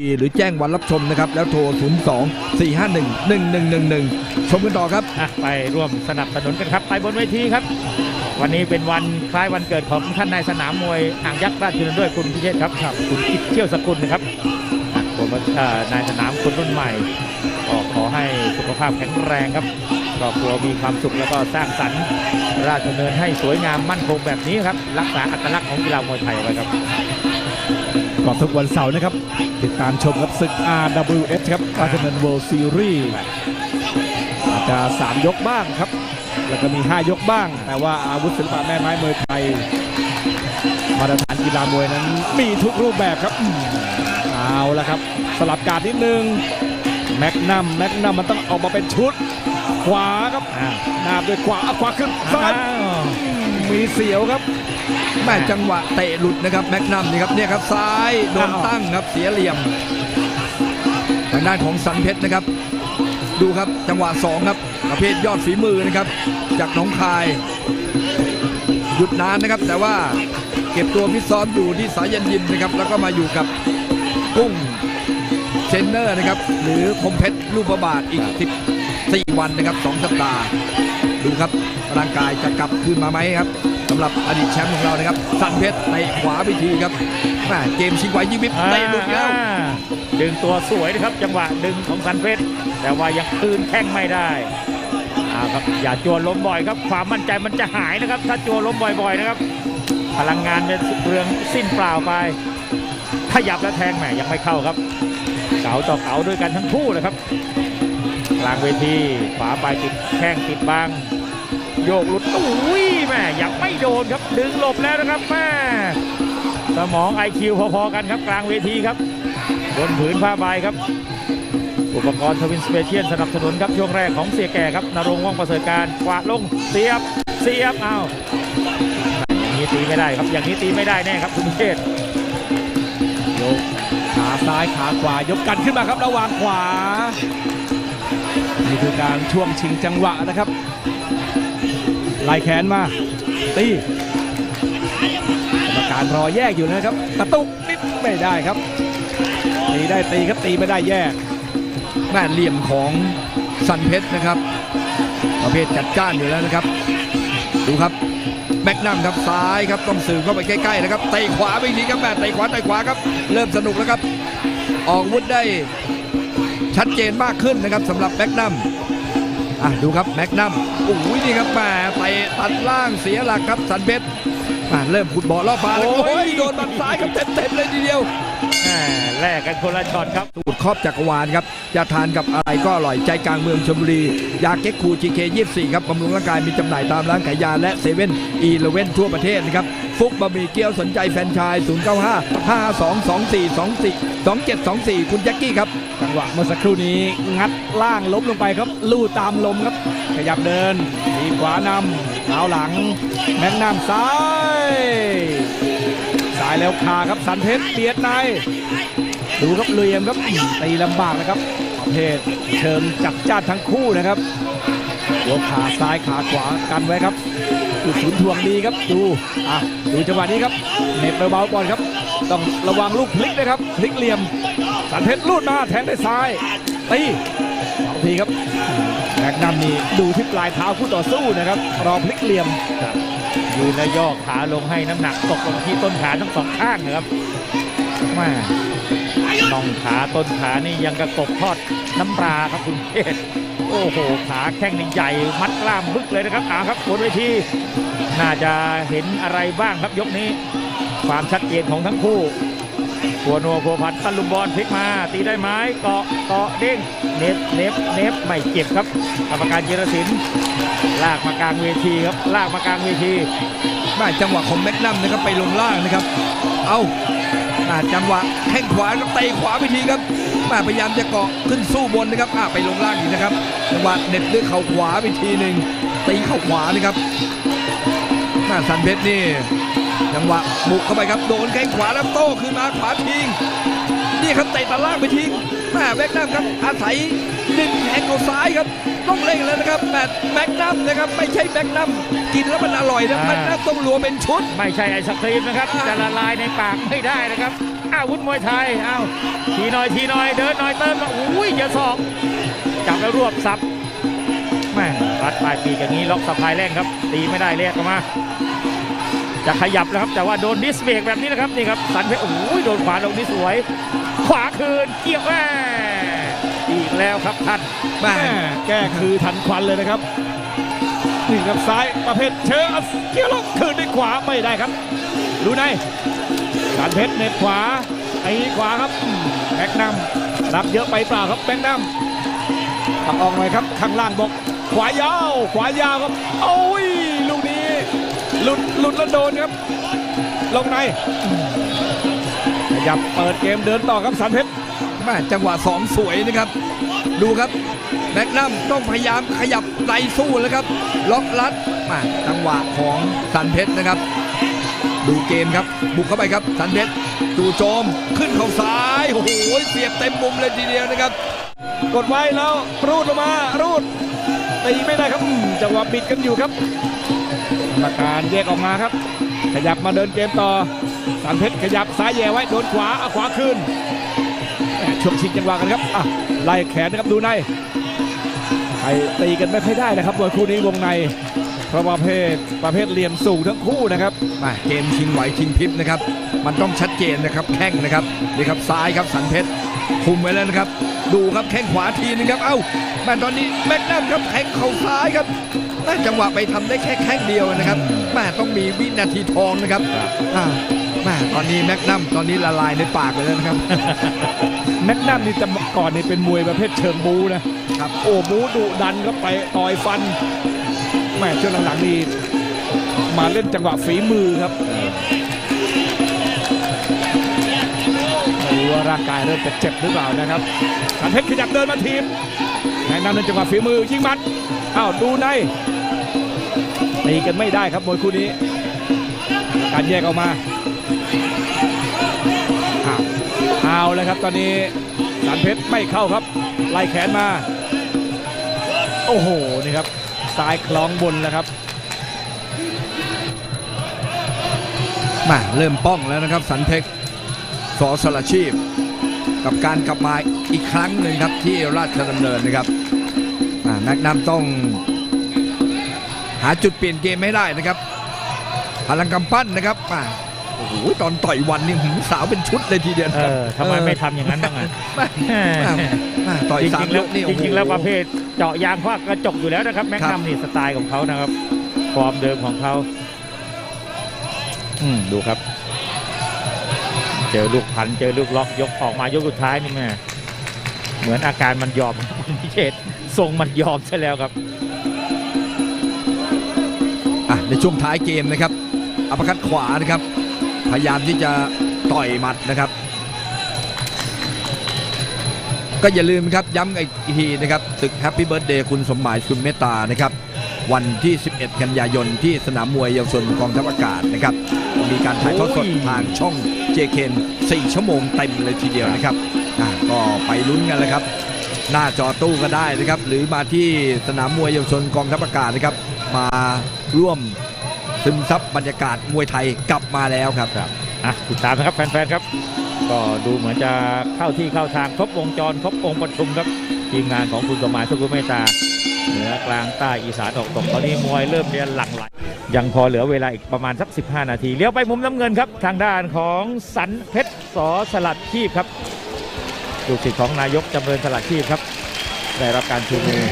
วีหรือแจ้งวันรับชมนะครับ แล้วโทร 0 2 4 5 1 1 1 1 1 ชมกันต่อครับ อะไปร่วมสนับสนุนกันครับ ไปบนเวทีครับ วันนี้เป็นวันคล้ายวันเกิดของท่านนายสนามมวยอ่างยักษ์ราชดำเนินด้วยคุณพิเชษครับครับคุณกิจเชี่ยวสกุลนะครับอะผมนายสนามคนรุ่นใหม่ก็ขอให้สุขภาพแข็งแรงครับครอบครัวมีความสุขแล้วก็สร้างสรรค์ ราชดำเนินให้สวยงามมั่นคงแบบนี้ครับ รักษาอัตลักษณ์ของกีฬามวยไทยไว้ครับ ก่อนทุกวันเสาร์นะครับ ติดตามชมครับศึก RWS ครับราชดำเนิน World Series อาจจะ 3 ยกบ้างครับ แล้วก็มี 5 ยกบ้าง แต่ว่าอาวุธศิลปะแม่ไม้มวยไทย มาตรฐานกีฬามวยนั้นมีทุกรูปแบบครับเอาละครับ สลับการนิดนึงแม็กนัมแม็กนัมมันต้องออกมาเป็นชุด ขวาครับอ่าหนาบด้วยขวาเอาขวาขึ้นซ้ายอ้าวมีเสียวครับแม่จังหวะเตะหลุดนะครับแม็กนัมนี่ครับเนี่ยครับซ้ายโดนตั้งครับเสียเหลี่ยมทางด้านของสันเพชรนะครับ ดูครับจังหวะสองครับ ประเภทยอดฝีมือนะครับ จากหนองคาย หยุดนานนะครับ แต่ว่าเก็บตัวฟิตซ้อมอยู่ที่สายันยิมนะครับ แล้วก็มาอยู่กับกุ้งเชนเนอร์นะครับ หรือคมเพชรลูกประบาทอีก 14วันนะครับ 2 สัปดาห์ ดูครับร่างกายจะกลับคืนมาไหมครับสำหรับอดีตแชมป์ของเรานะครับ สันเพชรในขวาพิธีครับแม่เกมชิงไหวยิงมิบเตะหลุดแล้วอ่าดึงตัวสวยนะครับ จังหวะดึงของสันเพชรแต่ว่ายังคืนแข้งไม่ได้เอาครับอย่าจัวล้มบ่อยครับ ความมั่นใจมันจะหายนะครับ ถ้าจัวล้มบ่อยๆนะครับ พลังงานจะเรืองสิ้นเปล่าไปขยับแล้วแทงแหมยังไม่เข้าครับ เก๋าต่อเก๋าด้วยกันทั้งคู่เลยครับก ลางเวทีขวาไปติดแข้งติดบางโยกหลุดอุ้ยแม่ยังไม่โดนครับดึงหลบแล้วนะครับแม่สมอง IQ พอๆกันครับกลางเวทีครับบนผืนผ้าใบครับ อุปกรณ์ทวินสเปเชียลสนับสนุนครับช่วงแรกของเสียแก่ครับนรงว่องประเสริฐการกวาดลงเสียบเสียบเอาอย่างนี้ตีไม่ได้ครับอย่างนี้ตีไม่ได้แน่ครับคุณเชษฐ์ยกขาซ้ายขาขวายกกันขึ้นมาครับระหว่างขวา นี่คือการช่วงชิงจังหวะนะครับไล่แขนมา ตีกรรมการรอแยกอยู่นะครับ กระตุกนิดไม่ได้ครับ ตีได้ตีครับตีไม่ได้แยกแม่เหลี่ยมของสันเพชรนะครับ ประเภทจัดจ้านอยู่แล้วนะครับ ดูครับแม็กนัมครับซ้ายครับต้องสื่อเข้าไปใกล้ๆนะครับเตะขวาไปอีกทีครับแม่เตะขวาเตะขวาครับ เริ่มสนุกแล้วครับ ออกวุธได้ ชัดเจนมากขึ้นนะครับสำหรับแม็กนัมอะดูครับแม็กนัมโอ้ยนี่ครับแม่เตะตัดล่างเสียหลักครับสันเพชรอะเริ่มขุดบ่อล่อปลาแล้วโอ้ยโอ้ยโดนบันซ้ายครับเต็มๆเลยทีเดียว แม่แลกกันคนละช็อตครับ สูตรครอบจักรวาลครับจะทานกับอะไรก็อร่อยใจกลางเมืองชลบุรี ยาเก๊กคูจีเค24 ครับบำรุงร่างกายมีจำหน่ายตามร้านขายยาและเซเว่นอีเลเว่นทั่วประเทศนะครับ ฟุกบะหมี่เกี๊ยวสนใจแฟรนไชาย 095 5224 24 2724 คุณแจ็คกี้ครับ จังหวะเมื่อสักครู่นี้งัดล่างล้มลงไปครับ ลู่ตามลมครับ ขยับเดินทีขวานำเท้าหลัง แม็กนัมซ้ายสาย แล้วคาครับสันเพชรเบียดในดูครับเลี่ยมครับตีลำบากนะครับประเภทเชิงจับจ้านทั้งคู่นะครับยกขาซ้ายขาขวากันไว้ครับจุดศูนย์ทวงดีครับดูอะดูจังหวะนี้ครับเหน็บเบาๆก่อนครับ ต้องระวังลูกพลิกนะครับพลิกเหลี่ยม สันเพชรลูดมาแทงด้วยซ้ายตีสองทีครับแม็กนัมนี่ดูที่ปลายเท้าคู่ต่อสู้นะครับรอพลิกเหลี่ยม ยืนและย่อขาลงให้น้ำหนักตกลงที่ต้นขาทั้งสองข้างนะครับมาน่องขาต้นขานี่ยังกระกบทอดน้ำปลาครับคุณเพชรโอ้โห ขาแข้งนี่ใหญ่มัดกล้ามบึกเลยนะครับอาครับบนเวทีน่าจะเห็นอะไรบ้างครับยกนี้ ความชัดเจนของทั้งคู่ หัวโนวพัวพันตันลุมบอลพลิกมา ตีได้ไหมเกาะเกาะเด้งเน็บเน็บเน็บไม่เจ็บครับกรรมการเจรสินลากมากลางเวทีครับลากมากลางเวทีได้จังหวะของแม็กนัมนะครับไปลงล่างนะครับ เอาอ่าจังหวะแข้งขวาก็เตะขวาไปทีครับมาพยายามจะเกาะขึ้นสู้บนนะครับอ่าไปลงล่างอีกนะครับจังหวะเน็ตด้วยเข่าขวาไปทีหนึ่งตีเข่าขวานะครับหน้าสันเพชรนี่ จังหวะบุกเข้าไปครับโดนแข้งขวาแล้วโต้คืนมาขวาทิ้งนี่ครับเตะตัดล่างไปทิ้งแม่แม็กนัมครับอาศัยดึงแขนเขาซ้ายครับต้องเล่งแล้วนะครับแมตแม็กนัมนะครับไม่ใช่แม็กนัมกินแล้วมันอร่อยนะอ่าแม็กนัมต้องรวมเป็นชุด ไม่ใช่ไอศครีมนะครับจะละลายในปากไม่ได้นะครับอาวุธมวยไทยอ้าวทีหน่อยทีหน่อยเดินหน่อยเติมมาอุ้ยเจอศอกจับแล้วรวบซับแม่งรัดปลายปีกอย่างนี้ล็อกสะพายแรงครับตีไม่ได้เรียกออกมา จะขยับแล้วครับ แต่ว่าโดนดิสเบรกแบบนี้นะครับนี่ครับสันเพชรโอ้ยโดนขวาลงนี่สวย ขวาคืนเกี่ยวแม่อีกแล้วครับท่านแม่แก้คือทันควันเลยนะครับนี่ครับซ้ายประเภทเชิงเอเกี่ยวลงคืนด้วยขวาไม่ได้ครับ ดูในสันเพชรเน็ตขวาไอ้ขวาครับแบกนัมรับเยอะไปเปล่าครับแบกนัมขับออกหน่อยครับข้างล่างบอกขวายาว ขวายาวครับโอ้ย หลุดหลุดแล้วโดนครับ ลงในอืมขยับเปิดเกมเดินต่อครับสันเพชรแม่จังหวะสองสวยนะครับ ดูครับแมกนัมต้องพยายามขยับไตสู้แล้วครับ ล็อกลัดมาจังหวะของสันเพชรนะครับ ดูเกมครับ บุกเข้าไปครับ สันเพชรจู่โจมขึ้นเข่าซ้ายโอ้โหเสียบเต็มมุมเลยทีเดียวนะครับ กดไว้แล้วรูดลงมารูดตีไม่ได้ครับอืมจังหวะบิดกันอยู่ครับ กรรมการแยกออกมาครับ ขยับมาเดินเกมต่อสันเพชรขยับซ้ายแย่ไว้โดนขวาเอาขวาคืนช่วงชิงจังหวะกันครับอะไล่แขนนะครับดูในใครตีกันไม่ค่อยได้นะครับมวยคู่นี้วงในเพราะว่าประเภทประเภทเหลี่ยมสูงทั้งคู่นะครับมาเกมชิงไหวชิงพริบนะครับ มันต้องชัดเจนนะครับแข้งนะครับนี่ครับซ้ายครับสันเพชร คุมไว้แล้วนะครับ ดูครับแข้งขวาทีนึงครับ เอ้าแม่ตอนนี้แม็กนัมครับแข้งเข่าซ้ายครับแม่จังหวะไปทำได้แค่แข้งเดียวนะครับแม่ต้องมีวินาทีทองนะครับอ่าแม่ตอนนี้แม็กนัมตอนนี้ละลายในปากไปแล้วนะครับ แม็กนัมนี่จะก่อนนี่เป็นมวยประเภทเชิงบูนะครับโอ้บูดุดันครับไปต่อยฟันแม่ช่วงหลังๆนี่มาเล่นจังหวะฝีมือครับ ว่าร่างกายเริ่มจะเจ็บหรือเปล่านะครับสันเพชรขยับเดินมาทีมแม็กนัมเล่นจังหวะฝีมือยิงมัดอ้าวดูในตีกันไม่ได้ครับมวยคู่นี้ การแยกออกมาอ้าวเอาเลยครับตอนนี้สารเพชรไม่เข้าครับ ไล่แขนมา โอ้โหนี่ครับซ้ายคล้องบนแล้วครับมาเริ่มป้องแล้วนะครับ สันเพชร สอสละชีพ กับการกลับมาอีกครั้งหนึ่งครับที่ราชดำเนินนะครับอ่าแม็กนัมต้อง หาจุดเปลี่ยนเกมให้ได้นะครับพลังกำปั้นนะครับมาโอ้โหตอนต่อยวันนี่หืมสาวเป็นชุดเลยทีเดียวเอนะครับอทำไมไม่ทำอย่างนั้นบ้างอะแม่แม่ต่อยจสามริงๆยแล้วกนี่จโอ้โหริงๆแล้วประเภทเจาะยางคว้ากระจกอยู่แล้วนะครับแม็กครันับมนี่สไตล์ของเขานะครับฟอร์มเดิมของเขาอืมดูครับ เจอลูกพันเจอลูกล็อกยกออกมายกสุดท้ายนี่แม่เหมือนอาการมันยอมคุณพิเชษทรงมันยอมใช่แล้วครับอะในช่วงท้ายเกมนะครับอัปคัดขวานะครับ พยายามที่จะต่อยหมัดนะครับ ก็อย่าลืมครับย้ำอีกทีนะครับศึกแฮปปี้เบิร์ดเดย์คุณสมหมายคุณเมตตานะครับ วันที่ 11 กันยายนที่สนามมวยเยาวชนกองทัพอากาศนะครับ มีการถ่ายทอดสดโอ้ยทางช่องเจเคน4ชั่วโมงเต็มเลยทีเดียวนะครับอะก็ไปลุ้นกันเลยครับ หน้าจอตู้ก็ได้นะครับ หรือมาที่สนามมวยเยาวชนกองทัพอากาศนะครับ มาร่วมซึมซับบรรยากาศมวยไทยกลับมาแล้วครับอะติดตามนะครับแฟนๆครับ ก็ดูเหมือนจะเข้าที่เข้าทางครบวงจรครบองค์ประชุมครับ ทีมงานของคุณสมหมายสุขุมเมตตาเหนือกลางใต้อีสานออกตกตอนนี้มวยเริ่มเรียนหลังไหลยังพอเหลือเวลาอีกประมาณสัก 15 นาทีเลี้ยวไปมุมน้ำเงินครับ ทางด้านของสันเพชรสอสลัดชีพครับลูกศิษย์ของนายกจำเริญสลัดชีพครับ ได้รับการชูมือ